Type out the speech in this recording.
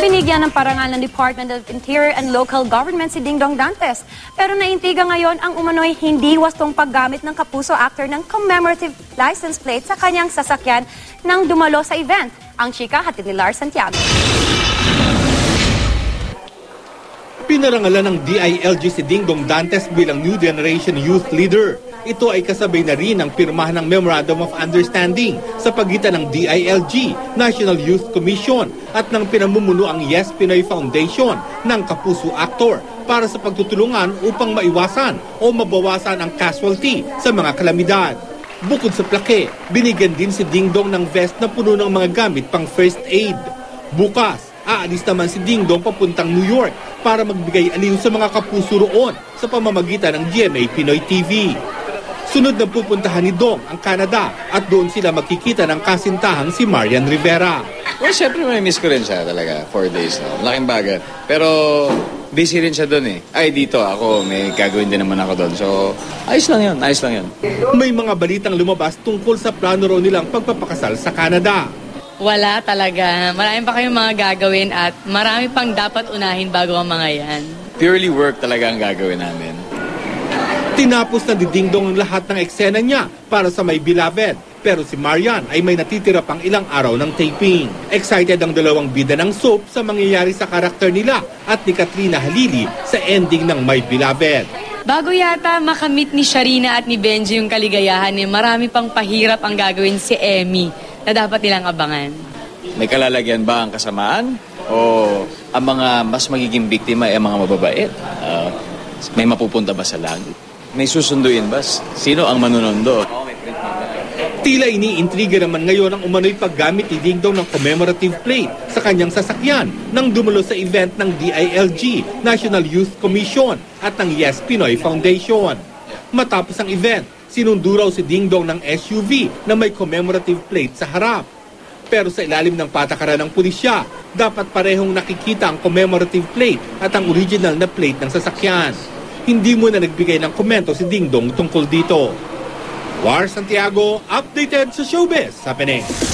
Binigyan ng parangal ng Department of Interior and Local Government si Dingdong Dantes. Pero naintiga ngayon ang umano'y hindi wastong paggamit ng kapuso actor ng commemorative license plate sa kanyang sasakyan nang dumalo sa event. Ang chika hatid ni Lars Santiago. Pinarangalan ng DILG si Dingdong Dantes bilang New Generation Youth Leader. Ito ay kasabay na rin ng pirmahan ng Memorandum of Understanding sa pagitan ng DILG, National Youth Commission, at ng pinamumuno ang Yes Pinoy Foundation ng Kapuso Actor para sa pagtutulungan upang maiwasan o mabawasan ang casualty sa mga kalamidad. Bukod sa plake, binigyan din si Dingdong ng vest na puno ng mga gamit pang first aid. Bukas, aalis naman si Dingdong papuntang New York para magbigay aliw sa mga kapuso roon sa pamamagitan ng GMA Pinoy TV. Sunod na pupuntahan ni Dong ang Canada at doon sila makikita ng kasintahang si Marian Rivera. Well, syempre may miss ko rin siya talaga. Four days na. Laking bagay. Pero busy rin siya doon eh. Ay, dito ako. May gagawin din naman ako doon. So, ayos lang yun. Ayos lang yun. May mga balitang lumabas tungkol sa plano raw nilang pagpapakasal sa Canada. Wala talaga. Marami pa kayong mga gagawin at marami pang dapat unahin bago ang mga yan. Purely work talaga ang gagawin namin. Tinapos na didingdong ang lahat ng eksena niya para sa may beloved. Pero si Marian ay may natitira pang ilang araw ng taping. Excited ang dalawang bida ng soap sa mangyayari sa karakter nila at ni Katrina Halili sa ending ng My Beloved. Bago yata makamit ni Sharina at ni Benji yung kaligayahan eh, marami pang pahirap ang gagawin si Emmy na dapat nilang abangan. May kalalagyan ba ang kasamaan? O ang mga mas magiging biktima ay ang mga mababait? Ah, may mapupunta ba sa langit? May susunduin ba? Sino ang manunondo? Tila iniintriga naman ngayon ang umano'y paggamit ni Dingdong ng commemorative plate sa kanyang sasakyan nang dumalo sa event ng DILG, National Youth Commission at ng Yes Pinoy Foundation. Matapos ang event, sinundo raw si Dingdong ng SUV na may commemorative plate sa harap. Pero sa ilalim ng patakaran ng pulisya, dapat parehong nakikita ang commemorative plate at ang original na plate ng sasakyan. Hindi mo na nagbigay ng komento si Dingdong tungkol dito. War Santiago, updated sa showbiz sa Penang.